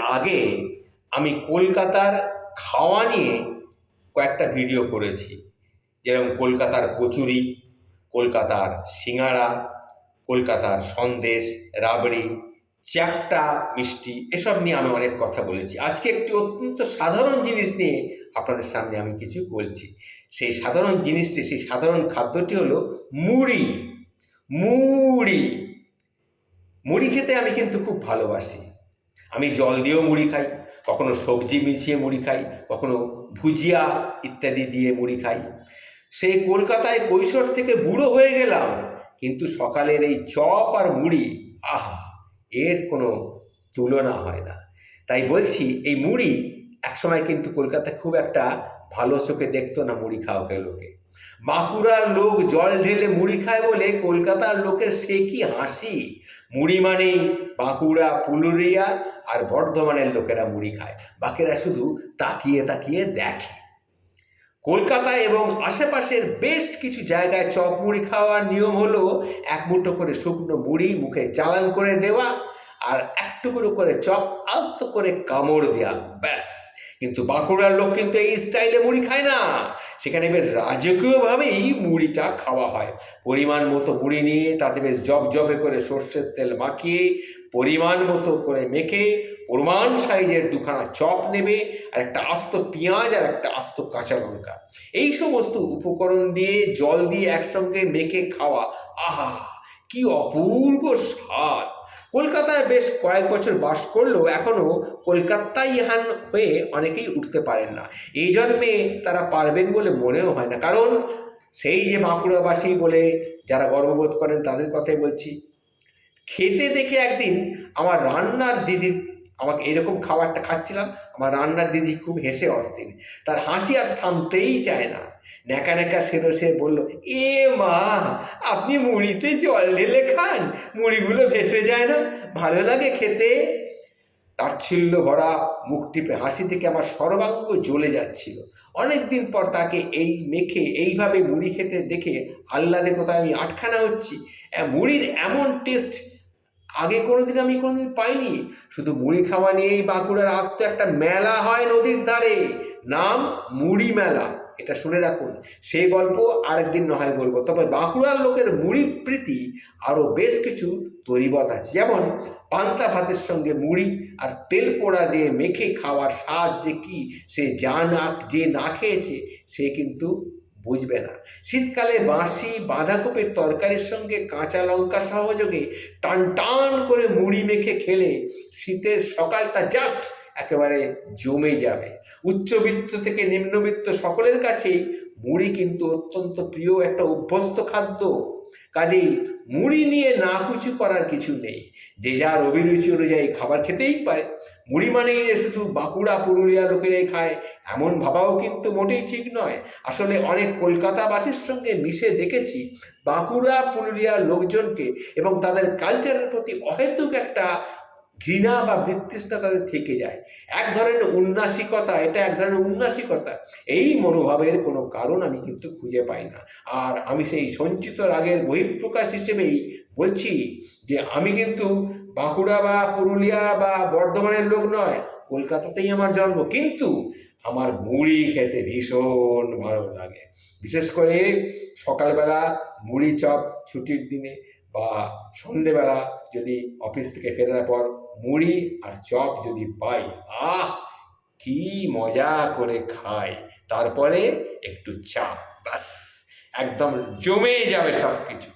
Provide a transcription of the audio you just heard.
আগে আমি কলকাতার খাওয়া নিয়ে কয়েকটা ভিডিও করেছি। যেরকম কলকাতার কচুরি, কলকাতার সিঙাড়া কলকাতার সন্দেশ, রাবড়ি, চ্যাপটা, মিষ্টি, এসব নিয়ে আমি অনেক কথা বলেছি। আজকে একটি অত্যন্ত সাধারণ জিনিস নিয়ে আপনাদের সামনে আমি কিছু বলছি। সেই সাধারণ জিনিসটি, সেই সাধারণ খাদ্যটি হলো মুড়ি। মুড়ি। মুড়ি খেতে আমি কিন্তু খুব ভালোবাসি। আমি জল দিয়েও মুড়ি খাই, কখনো সবজি মিশিয়ে মুড়ি খাই, কখনো ভুজিয়া ইত্যাদি দিয়ে মুড়ি খাই। সেই কলকাতায় কৈশোর থেকে বুড়ো হয়ে গেলাম, কিন্তু সকালের এই চপ আর মুড়ি, আহা, এর কোনো তুলনা হয় না। তাই বলছি, এই মুড়ি একসময় কিন্তু কলকাতায় খুব একটা ভালো চোখে দেখতো না মুড়ি খাওয়াকে লোকে। বাঁকুড়ার লোক জল ঢেলে মুড়ি খায় বলে কলকাতার লোকের সে কি হাসি? মুড়ি মানেই বাঁকুড়া, পুলুরিয়া আর বর্ধমানের লোকেরা মুড়ি খায়। বাকিরা শুধু তাকিয়ে তাকিয়ে দেখে। কলকাতা এবং আশেপাশের বেশ কিছু জায়গায় চপ মুড়ি খাওয়ার নিয়ম হলো এক মুঠো করে শুকনো মুড়ি মুখে চালান করে দেওয়া আর এক টুকরো করে চপ আলতো করে কামড় দেওয়া। ব্যাস। কিন্তু বাঁকুড়ার লোক কিন্তু এই স্টাইলে মুড়ি খায় না। সেখানে বেশ রাজকীয়ভাবেই মুড়িটা খাওয়া হয়। পরিমাণ মতো মুড়ি নিয়ে তাতে বেশ জব জবে করে সর্ষের তেল মাখিয়ে, পরিমাণ মতো করে মেখে, প্রমাণ সাইজের দুখানা চপ নেবে, আর একটা আস্ত পেঁয়াজ আর একটা আস্ত কাঁচা লঙ্কা। এই সমস্ত উপকরণ দিয়ে, জল দিয়ে একসঙ্গে মেখে খাওয়া, আহা, কি অপূর্ব স্বাদ! কলকাতায় বেশ কয়েক বছর বাস করলেও এখনও কলকাতায় ইহান হয়ে অনেকেই উঠতে পারেন না। এই জন্মে তারা পারবেন বলে মনেও হয় না। কারণ সেই যে বাঁকুড়াবাসী বলে যারা গর্ববোধ করেন তাদের কথাই বলছি। খেতে দেখে একদিন আমার রান্নার দিদির আমাকে এরকম খাবারটা খাচ্ছিলাম, আমার রান্নার দিদি খুব হেসে অস্থির। তার হাসি আর থামতেই চায় না। ন্যাকা ন্যাকা সেরো সে বলল, এ মা, আপনি মুড়িতে জল ঢেলে খান, মুড়িগুলো ভেসে যায় না, ভালো লাগে খেতে? তাচ্ছিল্য ভরা মুখ টিপে হাসি থেকে আমার সর্বাঙ্গ জ্বলে যাচ্ছিল। অনেক দিন পর তাকে এই মেখে, এইভাবে মুড়ি খেতে দেখে আহ্লাদে কোথায় আমি আটখানা হচ্ছি। মুড়ির এমন টেস্ট আগে কোনোদিন আমি কোনোদিন পাইনি। শুধু মুড়ি খাওয়া নিয়েই বাঁকুড়ার আস্ত একটা মেলা হয় নদীর ধারে। নাম মুড়ি মেলা। এটা শুনে রাখুন। সেই গল্প আরেকদিন না হয় বলব। তবে বাঁকুড়ার লোকের মুড়ি প্রীতি আরও বেশ কিছু তরিবত আছে। যেমন, পান্তা ভাতের সঙ্গে মুড়ি আর তেল পোড়া দিয়ে মেখে খাওয়ার স্বাদ যে কি, সে যা না যে না খেয়েছে, সে কিন্তু বুঝবে না। শীতকালে বাঁশি, বাঁধাকপির তরকারির সঙ্গে কাঁচা লঙ্কা সহযোগে টান টান করে মুড়ি মেখে খেলে শীতের সকালটা জাস্ট একেবারে জমে যাবে। উচ্চবিত্ত থেকে নিম্নবিত্ত সকলের কাছেই মুড়ি কিন্তু অত্যন্ত প্রিয় একটা অভ্যস্ত খাদ্য। কাজেই মুড়ি নিয়ে না কুচু করার কিছু নেই। যে যার অভিরুচি অনুযায়ী খাবার খেতেই পারে। মুড়ি মানেই যে শুধু বাঁকুড়া, পুরুলিয়া লোকেরাই খায়, এমন ভাবাও কিন্তু মোটেই ঠিক নয়। আসলে অনেক কলকাতাবাসীর সঙ্গে মিশে দেখেছি বাঁকুড়া, পুরুলিয়ার লোকজনকে এবং তাদের কালচারের প্রতি অহেতুক একটা ঘৃণা বা বিতৃষ্ণা তাদের থেকে যায়। এক ধরনের উন্নাসিকতা, এটা এক ধরনের উন্নাসিকতা। এই মনোভাবের কোনো কারণ আমি কিন্তু খুঁজে পাই না। আর আমি সেই সঞ্চিত রাগের বহিঃপ্রকাশ হিসেবেই বলছি যে আমি কিন্তু বাঁকুড়া বা পুরুলিয়া বা বর্ধমানের লোক নয়, কলকাতাতেই আমার জন্ম। কিন্তু আমার মুড়ি খেতে ভীষণ ভালো লাগে। বিশেষ করে সকালবেলা মুড়ি চপ ছুটির দিনে বা সন্ধেবেলা যদি অফিস থেকে ফেরার পর মুড়ি আর চপ যদি পাই, আহ, কি মজা করে খায় তারপরে একটু চা বাস একদম জমে যাবে সব কিছু